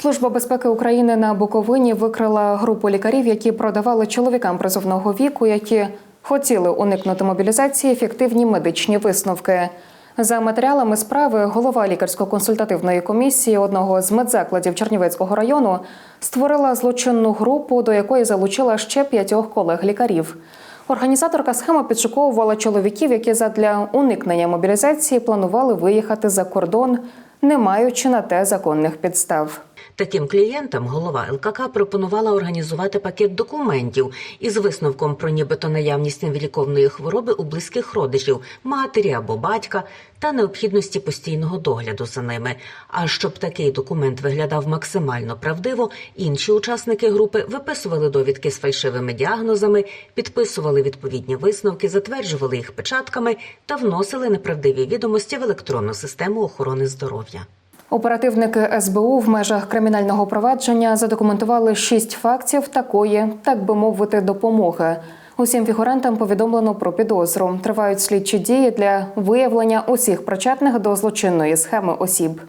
Служба безпеки України на Буковині викрила групу лікарів, які продавали чоловікам призовного віку, які хотіли уникнути мобілізації, ефективні медичні висновки. За матеріалами справи голова лікарсько-консультативної комісії одного з медзакладів Чернівецького району створила злочинну групу, до якої залучила ще п'ятьох колег-лікарів. Організаторка схеми підшуковувала чоловіків, які задля уникнення мобілізації планували виїхати за кордон, не маючи на те законних підстав. Таким клієнтам голова ЛКК пропонувала організувати пакет документів із висновком про нібито наявність невиліковної хвороби у близьких родичів, матері або батька та необхідності постійного догляду за ними. А щоб такий документ виглядав максимально правдиво, інші учасники групи виписували довідки з фальшивими діагнозами, підписували відповідні висновки, затверджували їх печатками та вносили неправдиві відомості в електронну систему охорони здоров'я. Оперативники СБУ в межах кримінального провадження задокументували шість фактів такої, так би мовити, допомоги. Усім фігурантам повідомлено про підозру. Тривають слідчі дії для виявлення усіх причетних до злочинної схеми осіб.